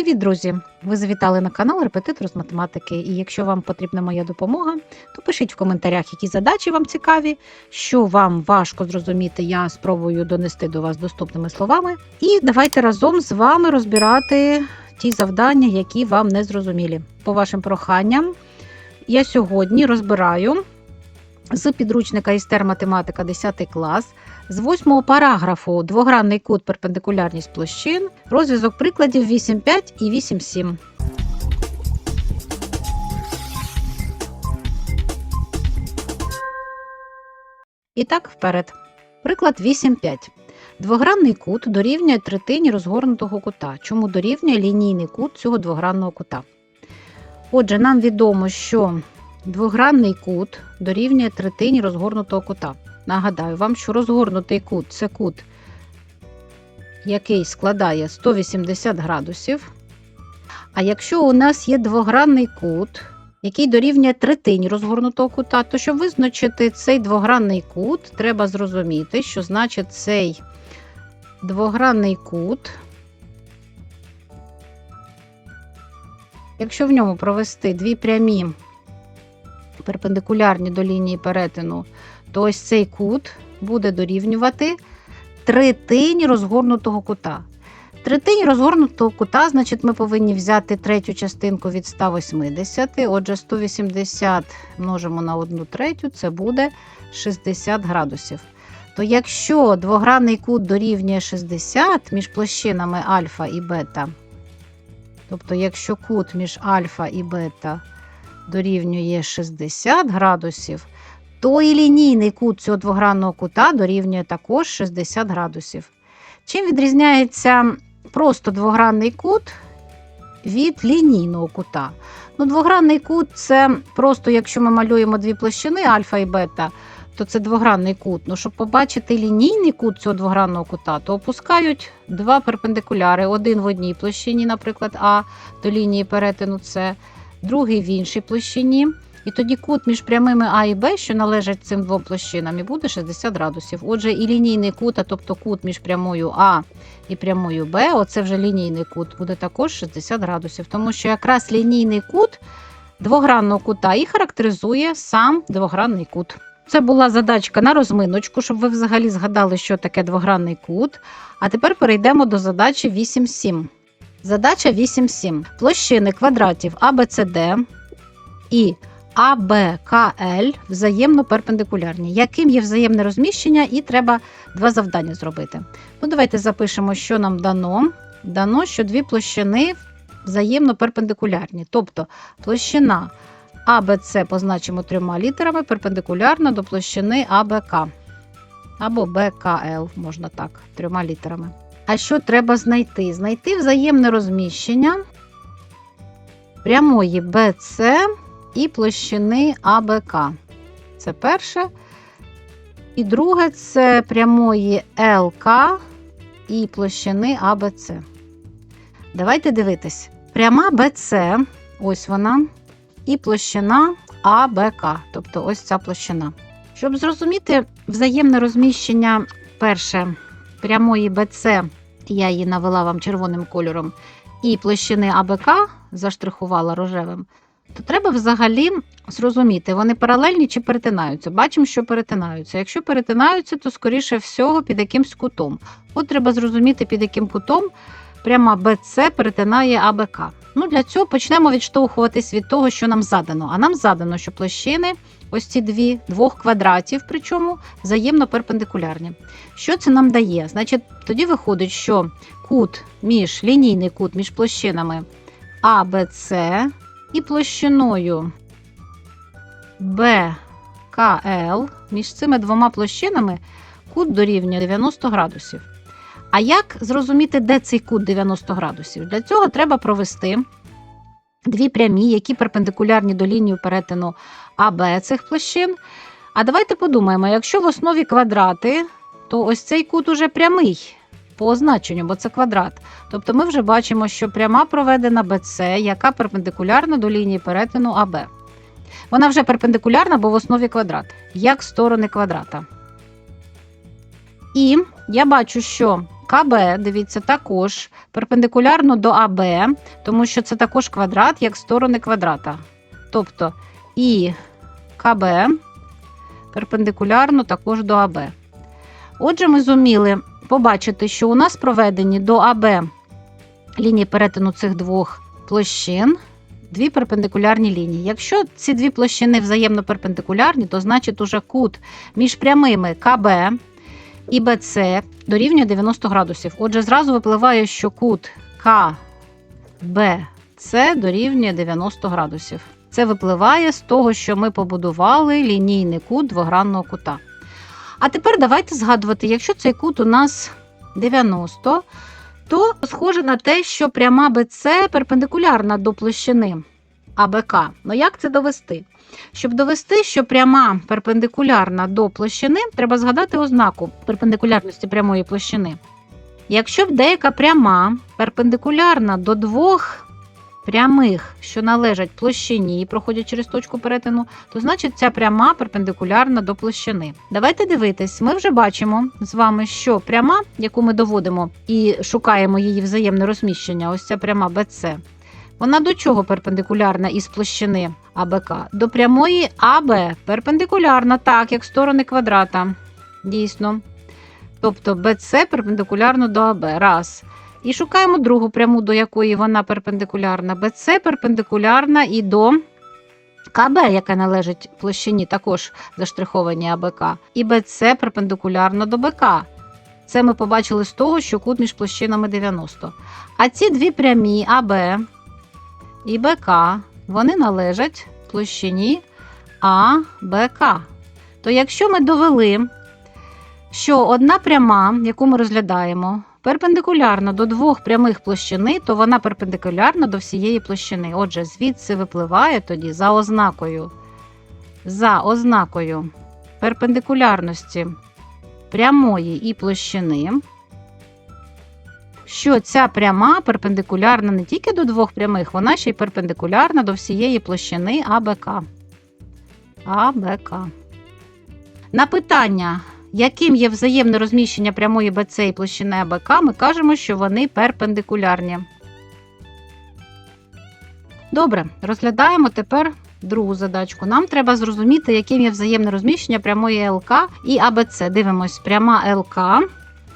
Привіт, друзі! Ви завітали на канал Репетитор з математики. І якщо вам потрібна моя допомога, то пишіть в коментарях, які задачі вам цікаві, що вам важко зрозуміти, я спробую донести до вас доступними словами. І давайте разом з вами розбирати ті завдання, які вам не зрозумілі. По вашим проханням, я сьогодні розбираю з підручника істер математика 10 клас з восьмого параграфу двогранний кут перпендикулярність площин, розв'язок прикладів 8.5 і 8.7. І так, вперед. Приклад 8.5. Двогранний кут дорівнює третині розгорнутого кута. Чому дорівнює лінійний кут цього двогранного кута? Отже, нам відомо, що двогранний кут дорівнює третині розгорнутого кута. Нагадаю вам, що розгорнутий кут це кут, який складає 180 градусів. А якщо у нас є двогранний кут, який дорівнює третині розгорнутого кута, то щоб визначити цей двогранний кут, треба зрозуміти, що значить цей двогранний кут, якщо в ньому провести дві прямі перпендикулярні до лінії перетину, то ось цей кут буде дорівнювати третині розгорнутого кута. Третині розгорнутого кута, значить, ми повинні взяти третю частинку від 180. Отже, 180 множимо на 1 третю, це буде 60 градусів. То якщо двогранний кут дорівнює 60 між площинами альфа і бета, тобто, якщо кут між альфа і бета дорівнює 60 градусів, то і лінійний кут цього двогранного кута дорівнює також 60 градусів. Чим відрізняється просто двогранний кут від лінійного кута? Ну, Двогранний кут це просто, якщо ми малюємо дві площини альфа і бета, то це двогранний кут. Ну, щоб побачити лінійний кут цього двогранного кута, то опускають два перпендикуляри: один в одній площині, наприклад, А до лінії перетину С, другий в іншій площині. І тоді кут між прямими А і Б, що належать цим двом площинам, і буде 60 градусів. Отже, і лінійний кут, а тобто кут між прямою А і прямою Б, оце вже лінійний кут, буде також 60 градусів. Тому що якраз лінійний кут двогранного кута і характеризує сам двогранний кут. Це була задачка на розминочку, щоб ви взагалі згадали, що таке двогранний кут. А тепер перейдемо до задачі 8.7. Задача 8.7. Площини квадратів ABCD і АБКЛ взаємно перпендикулярні. Яким є взаємне розміщення, і треба два завдання зробити. Ну, Давайте запишемо, що нам дано. Дано, що дві площини взаємно перпендикулярні. Тобто площина АБЦ позначимо трьома літерами перпендикулярна до площини АБК. Або БКЛ, можна так, трьома літерами. А що треба знайти? Знайти взаємне розміщення прямої БЦ і площини АБК. Це перше. І друге це прямої ЛК і площини АБЦ. Давайте дивитись. Пряма БЦ, ось вона, і площина АБК, тобто ось ця площина. Щоб зрозуміти взаємне розміщення перше прямої БЦ, я її навела вам червоним кольором, і площини АБК заштрихувала рожевим, то треба взагалі зрозуміти, вони паралельні чи перетинаються. Бачимо, що перетинаються. Якщо перетинаються, то скоріше всього під якимсь кутом. От треба зрозуміти, під яким кутом пряма БЦ перетинає АБК. Ну, Для цього почнемо відштовхуватись від того, що нам задано. А нам задано, що площини, ось ці дві, двох квадратів, причому взаємно перпендикулярні. Що це нам дає? Значить, тоді виходить, що кут між лінійний кут між площинами АБЦ і площиною БКЛ між цими двома площинами кут дорівнює 90 градусів. А як зрозуміти, де цей кут 90 градусів? Для цього треба провести дві прямі, які перпендикулярні до лінії перетину АБ цих площин. А давайте подумаємо: якщо в основі квадрати, то ось цей кут уже прямий по означенню, бо це квадрат. Тобто ми вже бачимо, що пряма проведена БЦ, яка перпендикулярна до лінії перетину АБ. Вона вже перпендикулярна, бо в основі квадрат, як сторони квадрата. І я бачу, що КБ, дивіться, також перпендикулярно до АБ, тому що це також квадрат, як сторони квадрата. Тобто і КБ перпендикулярно також до АБ. Отже, ми зуміли побачити, що у нас проведені до АБ лінії перетину цих двох площин дві перпендикулярні лінії. Якщо ці дві площини взаємно перпендикулярні, то значить уже кут між прямими КБ і БЦ дорівнює 90 градусів. Отже, зразу випливає, що кут КБЦ дорівнює 90 градусів. Це випливає з того, що ми побудували лінійний кут двогранного кута. А тепер давайте згадувати, якщо цей кут у нас 90, то схоже на те, що пряма БЦ перпендикулярна до площини АБК. Ну як це довести? Щоб довести, що пряма перпендикулярна до площини, треба згадати ознаку перпендикулярності прямої площини. Якщо б деяка пряма перпендикулярна до двох прямих, що належать площині і проходять через точку перетину, то значить ця пряма перпендикулярна до площини. Давайте дивитись, ми вже бачимо з вами, що пряма, яку ми доводимо і шукаємо її взаємне розміщення, ось ця пряма BC, вона до чого перпендикулярна із площини АБК? До прямої АБ перпендикулярна, так, як сторони квадрата. Дійсно. Тобто BC перпендикулярно до АБ. Раз. І шукаємо другу пряму, до якої вона перпендикулярна. BC перпендикулярна і до КБ, яка належить площині, також заштриховані АБК. І BC перпендикулярно до БК. Це ми побачили з того, що кут між площинами 90. А ці дві прямі АБ і БК, вони належать площині АБК. То якщо ми довели, що одна пряма, яку ми розглядаємо, перпендикулярна до двох прямих площини, то вона перпендикулярна до всієї площини. Отже, звідси випливає тоді за ознакою, за ознакою перпендикулярності прямої і площини, що ця пряма перпендикулярна не тільки до двох прямих, вона ще й перпендикулярна до всієї площини АБК. АБК. На питання, яким є взаємне розміщення прямої БЦ і площини АБК, ми кажемо, що вони перпендикулярні. Добре, розглядаємо тепер другу задачку. Нам треба зрозуміти, яким є взаємне розміщення прямої ЛК і АБЦ. Дивимось, пряма ЛК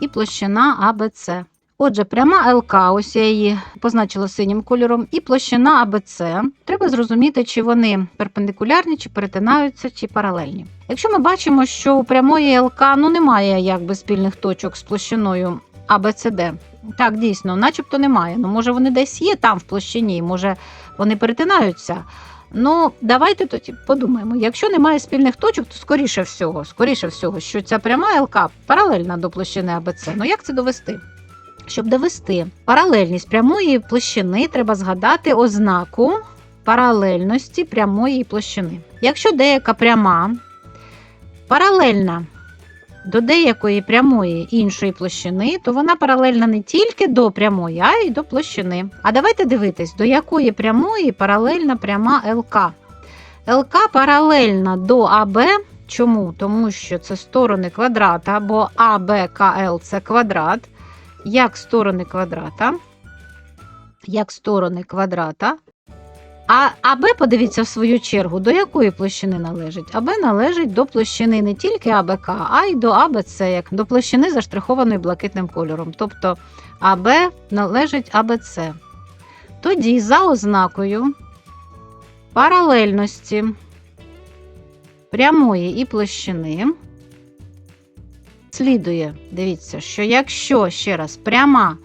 і площина АБЦ. Отже, пряма ЛК, ось я її позначила синім кольором, і площина АБЦ. Треба зрозуміти, чи вони перпендикулярні, чи перетинаються, чи паралельні. Якщо ми бачимо, що у прямої ЛК ну, немає якби спільних точок з площиною АБЦД. Так, дійсно, начебто немає. Ну, може, вони десь є там в площині, може, вони перетинаються. Ну, давайте тоді подумаємо. Якщо немає спільних точок, то скоріше всього, скоріше всього, що ця пряма ЛК паралельна до площини АБЦ. Ну як це довести? Щоб довести паралельність прямої площини, треба згадати ознаку паралельності прямої площини. Якщо деяка пряма паралельна до деякої прямої іншої площини, то вона паралельна не тільки до прямої, а й до площини. А давайте дивитись, до якої прямої паралельна пряма ЛК. ЛК паралельна до АБ. Чому? Тому що це сторони квадрата, бо АБКЛ це квадрат як сторони квадрата, як сторони квадрата. А АБ, подивіться, в свою чергу, до якої площини належить? АБ належить до площини не тільки АБК, а й до АБЦ, як до площини заштрихованої блакитним кольором. Тобто АБ належить АБЦ. Тоді за ознакою паралельності прямої і площини слідує, дивіться, що якщо ще раз пряма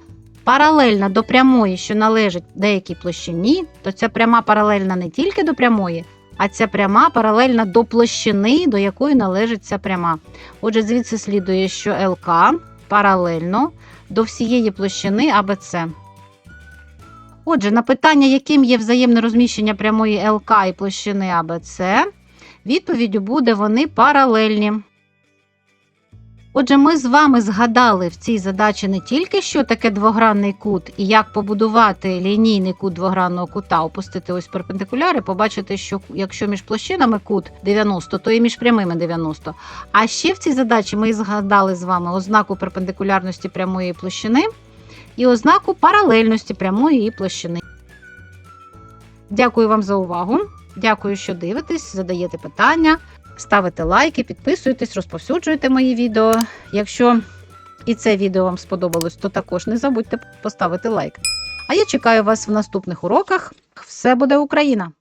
паралельна до прямої, що належить деякій площині, то ця пряма паралельна не тільки до прямої, а ця пряма паралельна до площини, до якої належить ця пряма. Отже, звідси слідує, що ЛК паралельно до всієї площини АБЦ. Отже, на питання, яким є взаємне розміщення прямої ЛК і площини АБЦ, відповіддю буде вони паралельні. Отже, ми з вами згадали в цій задачі не тільки що таке двогранний кут і як побудувати лінійний кут двогранного кута, опустити ось перпендикуляри, побачити, що якщо між площинами кут 90, то і між прямими 90. А ще в цій задачі ми згадали з вами ознаку перпендикулярності прямої площини і ознаку паралельності прямої і площини. Дякую вам за увагу. Дякую, що дивитесь, задаєте питання, ставите лайки, підписуйтесь, розповсюджуєте мої відео. Якщо і це відео вам сподобалось, то також не забудьте поставити лайк. А я чекаю вас в наступних уроках. Все буде Україна!